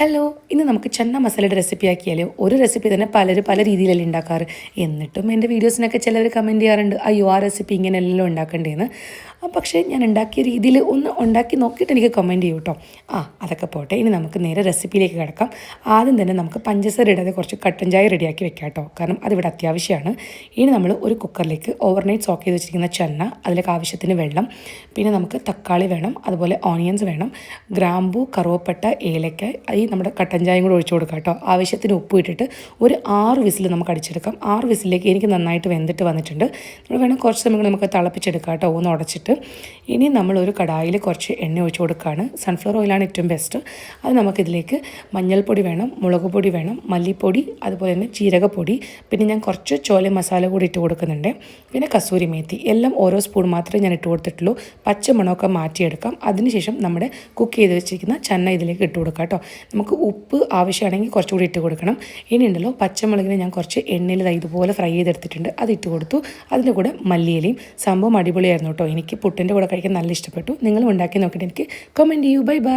Hello ഇന്ന് നമുക്ക് ചെന്ന മസാലയുടെ റെസിപ്പി ആക്കിയാലോ? ഒരു റെസിപ്പി തന്നെ പലരും പല രീതിയിലല്ലേ ഉണ്ടാക്കാറ്. എന്നിട്ടും എന്റെ വീഡിയോസിനൊക്കെ ചിലർ കമന്റ് ചെയ്യാറുണ്ട്. അയ്യോ ആ റെസിപ്പി ഇങ്ങനെയല്ലോ ഉണ്ടാക്കേണ്ടതെന്ന് പക്ഷേ ഞാൻ ഉണ്ടാക്കിയ രീതിയിൽ ഒന്ന് ഉണ്ടാക്കി നോക്കിയിട്ട് എനിക്ക് കമന്റ് ചെയ്യൂ കേട്ടോ ആ അതൊക്കെ പോട്ടെ. ഇനി നമുക്ക് നേരെ റെസിപ്പിയിലേക്ക് കിടക്കാം. ആദ്യം തന്നെ നമുക്ക് പഞ്ചസാര ഇടാതെ കുറച്ച് കട്ടൻ ചായ റെഡിയാക്കി വെക്കാം കേട്ടോ കാരണം അതിവിടെ അത്യാവശ്യമാണ്. ഇനി നമ്മൾ ഒരു കുക്കറിലേക്ക് ഓവർനൈറ്റ് സോക്ക് ചെയ്ത് വെച്ചിരിക്കുന്ന ചെന്ന അതിലേക്ക് ആവശ്യത്തിന് വെള്ളം പിന്നെ നമുക്ക് തക്കാളി വേണം അതുപോലെ ഓണിയൻസ് വേണം ഗ്രാമ്പൂ കറുവപ്പട്ട ഏലക്ക ഈ നമ്മുടെ കട്ടൻ ചായയും കൂടെ ഒഴിച്ചു കൊടുക്കാം കേട്ടോ. ആവശ്യത്തിന് ഉപ്പ് ഇട്ടിട്ട് ഒരു ആറ് വിസിൽ നമുക്ക് അടിച്ചെടുക്കാം. ആറ് വിസിലേക്ക് എനിക്ക് നന്നായിട്ട് വെന്തിട്ട് വന്നിട്ടുണ്ട്. നമ്മൾ വേണം കുറച്ച് സമയം നമുക്ക് തിളപ്പിച്ചെടുക്കാം കേട്ടോ ഒന്ന് ഉടച്ചിട്ട്. ഇനി നമ്മളൊരു കടായിൽ കുറച്ച് എണ്ണ ഒഴിച്ചു കൊടുക്കുകയാണ്. സൺഫ്ലവർ ഓയിലാണ് ഏറ്റവും ബെസ്റ്റ് അത് നമുക്കിതിലേക്ക് മഞ്ഞൾപ്പൊടി വേണം മുളക് പൊടി വേണം മല്ലിപ്പൊടി അതുപോലെ തന്നെ ചീരകപ്പൊടി പിന്നെ ഞാൻ കുറച്ച് ചോല മസാല കൂടി ഇട്ട് കൊടുക്കുന്നുണ്ട്. പിന്നെ കസൂരി മേത്തി. എല്ലാം ഓരോ സ്പൂൺ മാത്രമേ ഞാൻ ഇട്ട് കൊടുത്തിട്ടുള്ളൂ. പച്ചമണമൊക്കെ മാറ്റിയെടുക്കാം. അതിനുശേഷം നമ്മുടെ കുക്ക് ചെയ്ത് വെച്ചിരിക്കുന്ന ചന്ന ഇതിലേക്ക് ഇട്ട് കൊടുക്കാം കേട്ടോ. നമുക്ക് ഉപ്പ് ആവശ്യമാണെങ്കിൽ കുറച്ചുകൂടി ഇട്ട് കൊടുക്കണം. ഇനി ഉണ്ടല്ലോ പച്ചമുളകിനെ ഞാൻ കുറച്ച് എണ്ണയിൽ ഇതുപോലെ ഫ്രൈ ചെയ്തെടുത്തിട്ടുണ്ട്. അത് ഇട്ട് കൊടുത്തു. അതിന്റെ കൂടെ മല്ലിയിലയും. സംഭവം അടിപൊളിയായിരുന്നു കേട്ടോ. എനിക്ക് പുട്ടിന്റെ കൂടെ കഴിക്കാൻ നല്ല ഇഷ്ടപ്പെട്ടു. നിങ്ങളും ഉണ്ടാക്കി നോക്കിയിട്ട് എനിക്ക് കമന്റ് ചെയ്യൂ. Bye bye